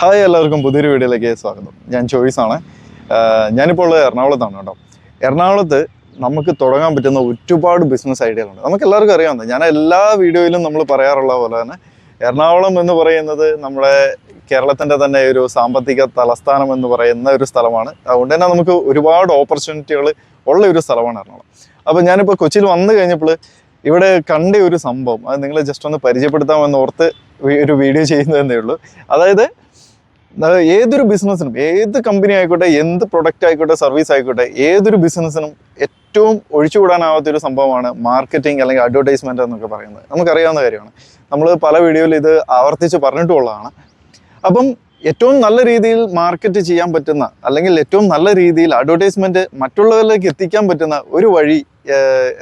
Hi എല്ലാവർക്കും പുതിയൊരു വീഡിയോയിലേക്ക് സ്വാഗതം. ഞാൻ ചോയ്സ് ആണ്. ഞാനിപ്പോൾ ഉള്ളത് എറണാകുളത്താണ് കേട്ടോ. എറണാകുളത്ത് നമുക്ക് തുടങ്ങാൻ പറ്റുന്ന ഒരുപാട് ബിസിനസ് ഐഡിയകളുണ്ട് നമുക്ക് എല്ലാവർക്കും അറിയാവുന്നത് ഞാൻ എല്ലാ വീഡിയോയിലും നമ്മൾ പറയാറുള്ള പോലെ തന്നെ എറണാകുളം എന്ന് പറയുന്നത് നമ്മുടെ കേരളത്തിന്റെ തന്നെ ഒരു സാമ്പത്തിക തലസ്ഥാനം എന്ന് പറയുന്ന ഒരു സ്ഥലമാണ്. അതുകൊണ്ട് തന്നെ നമുക്ക് ഒരുപാട് ഓപ്പർച്യൂണിറ്റികൾ ഉള്ള ഒരു സ്ഥലമാണ് എറണാകുളം. അപ്പോൾ ഞാനിപ്പോൾ കൊച്ചിയിൽ വന്നു കഴിഞ്ഞപ്പോൾ ഇവിടെ കണ്ട ഒരു സംഭവം അത് നിങ്ങളെ ജസ്റ്റ് ഒന്ന് പരിചയപ്പെടുത്താമെന്ന് ഓർത്ത് ഒരു വീഡിയോ ചെയ്യുന്നതെന്നേ ഉള്ളൂ. അതായത് അത് ഏതൊരു ബിസിനസ്സിനും ഏത് കമ്പനി ആയിക്കോട്ടെ എന്ത് പ്രൊഡക്റ്റ് ആയിക്കോട്ടെ സർവീസ് ആയിക്കോട്ടെ ഏതൊരു ബിസിനസ്സിനും ഏറ്റവും ഒഴിച്ചുകൂടാനാവാത്ത ഒരു സംഭവമാണ് മാർക്കറ്റിംഗ് അല്ലെങ്കിൽ അഡ്വർടൈസ്മെന്റ് എന്നൊക്കെ പറയുന്നത്. നമുക്കറിയാവുന്ന കാര്യമാണ്. നമ്മൾ പല വീഡിയോയിൽ ഇത് ആവർത്തിച്ച് പറഞ്ഞിട്ടുള്ളതാണ്. അപ്പം ഏറ്റവും നല്ല രീതിയിൽ മാർക്കറ്റ് ചെയ്യാൻ പറ്റുന്ന അല്ലെങ്കിൽ ഏറ്റവും നല്ല രീതിയിൽ അഡ്വർടൈസ്മെന്റ് മറ്റുള്ളവരിലേക്ക് എത്തിക്കാൻ പറ്റുന്ന ഒരു വഴി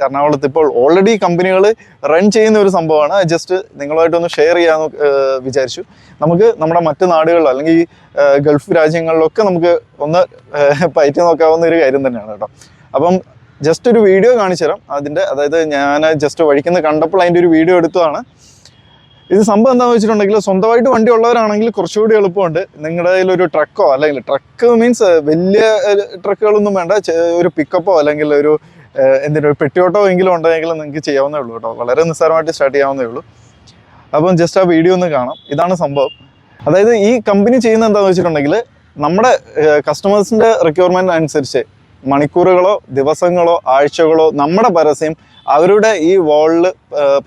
എറണാകുളത്ത് ഇപ്പോൾ ഓൾറെഡി കമ്പനികൾ റൺ ചെയ്യുന്ന ഒരു സംഭവമാണ്. ജസ്റ്റ് നിങ്ങളുമായിട്ടൊന്ന് ഷെയർ ചെയ്യാമെന്ന് വിചാരിച്ചു. നമുക്ക് നമ്മുടെ മറ്റു നാടുകളിൽ അല്ലെങ്കിൽ ഗൾഫ് രാജ്യങ്ങളിലൊക്കെ നമുക്ക് ഒന്ന് പയറ്റി നോക്കാവുന്ന ഒരു കാര്യം തന്നെയാണ് കേട്ടോ. അപ്പം ജസ്റ്റ് ഒരു വീഡിയോ കാണിച്ചു തരാം അതിന്റെ അതായത് ഞാൻ ജസ്റ്റ് വഴിക്കുന്ന കണ്ടപ്പോൾ അതിന്റെ ഒരു വീഡിയോ എടുത്തതാണ്. ഇത് സംഭവം എന്താണെന്ന് വെച്ചിട്ടുണ്ടെങ്കിൽ സ്വന്തമായിട്ട് വണ്ടി ഉള്ളവരാണെങ്കിൽ കുറച്ചുകൂടി എളുപ്പമുണ്ട്. നിങ്ങളുടെ കയ്യിൽ ഒരു ട്രക്കോ അല്ലെങ്കിൽ ട്രക്ക് മീൻസ് വലിയ ട്രക്കുകളൊന്നും വേണ്ട. ഒരു പിക്കപ്പോ അല്ലെങ്കിൽ ഒരു എന്തിനും ഒരു പെട്ടിയോട്ടോ എങ്കിലും ഉണ്ടെങ്കിൽ നിങ്ങൾക്ക് ചെയ്യാവുന്നേ ഉള്ളൂ കേട്ടോ. വളരെ നിസ്സാരമായിട്ട് സ്റ്റാർട്ട് ചെയ്യാവുന്നേ ഉള്ളൂ. അപ്പം ജസ്റ്റ് ആ വീഡിയോ ഒന്ന് കാണാം. ഇതാണ് സംഭവം. അതായത് ഈ കമ്പനി ചെയ്യുന്ന എന്താണെന്ന് വെച്ചിട്ടുണ്ടെങ്കിൽ നമ്മുടെ കസ്റ്റമേഴ്സിന്റെ റിക്വയർമെന്റ് അനുസരിച്ച് മണിക്കൂറുകളോ ദിവസങ്ങളോ ആഴ്ചകളോ നമ്മുടെ പരസ്യം അവരുടെ ഈ വാളിൽ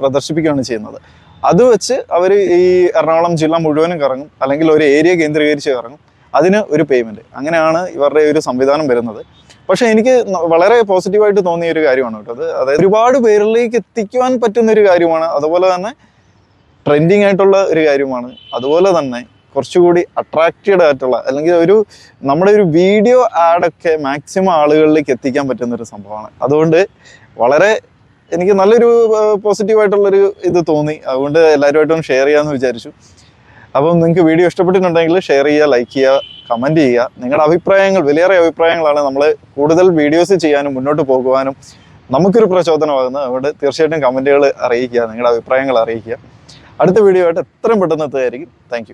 പ്രദർശിപ്പിക്കുകയാണ് ചെയ്യുന്നത്. അത് വെച്ച് അവർ ഈ എറണാകുളം ജില്ല മുഴുവനും കറങ്ങും അല്ലെങ്കിൽ ഒരു ഏരിയ കേന്ദ്രീകരിച്ച് കറങ്ങും. അതിന് ഒരു പേയ്മെന്റ് അങ്ങനെയാണ് ഇവരുടെ ഒരു സംവിധാനം വരുന്നത്. പക്ഷേ എനിക്ക് വളരെ പോസിറ്റീവായിട്ട് തോന്നിയ ഒരു കാര്യമാണ് കേട്ടോ അത്. അതായത് ഒരുപാട് പേരിലേക്ക് എത്തിക്കുവാൻ പറ്റുന്ന ഒരു കാര്യമാണ്. അതുപോലെ തന്നെ ട്രെൻഡിങ് ആയിട്ടുള്ള ഒരു കാര്യമാണ്. അതുപോലെ തന്നെ കുറച്ചുകൂടി അട്രാക്റ്റഡ് ആയിട്ടുള്ള അല്ലെങ്കിൽ ഒരു നമ്മുടെ ഒരു വീഡിയോ ആഡൊക്കെ മാക്സിമം ആളുകളിലേക്ക് എത്തിക്കാൻ പറ്റുന്ന ഒരു സംഭവമാണ്. അതുകൊണ്ട് വളരെ എനിക്ക് നല്ലൊരു പോസിറ്റീവായിട്ടുള്ളൊരു ഇത് തോന്നി. അതുകൊണ്ട് എല്ലാവരുമായിട്ടും ഷെയർ ചെയ്യാമെന്ന് വിചാരിച്ചു. അപ്പം നിങ്ങൾക്ക് വീഡിയോ ഇഷ്ടപ്പെട്ടിട്ടുണ്ടെങ്കിൽ ഷെയർ ചെയ്യുക ലൈക്ക് ചെയ്യുക കമന്റ് ചെയ്യുക. നിങ്ങളുടെ അഭിപ്രായങ്ങൾ വിലയേറെ അഭിപ്രായങ്ങളാണ് നമ്മൾ കൂടുതൽ വീഡിയോസ് ചെയ്യാനും മുന്നോട്ട് പോകുവാനും നമുക്കൊരു പ്രചോദനമാകുന്നത്. അതുകൊണ്ട് തീർച്ചയായിട്ടും കമന്റുകൾ അറിയിക്കുക നിങ്ങളുടെ അഭിപ്രായങ്ങൾ അറിയിക്കുക. അടുത്ത വീഡിയോ ആയിട്ട് എത്രയും പെട്ടെന്ന് എത്തുകയായിരിക്കും താങ്ക്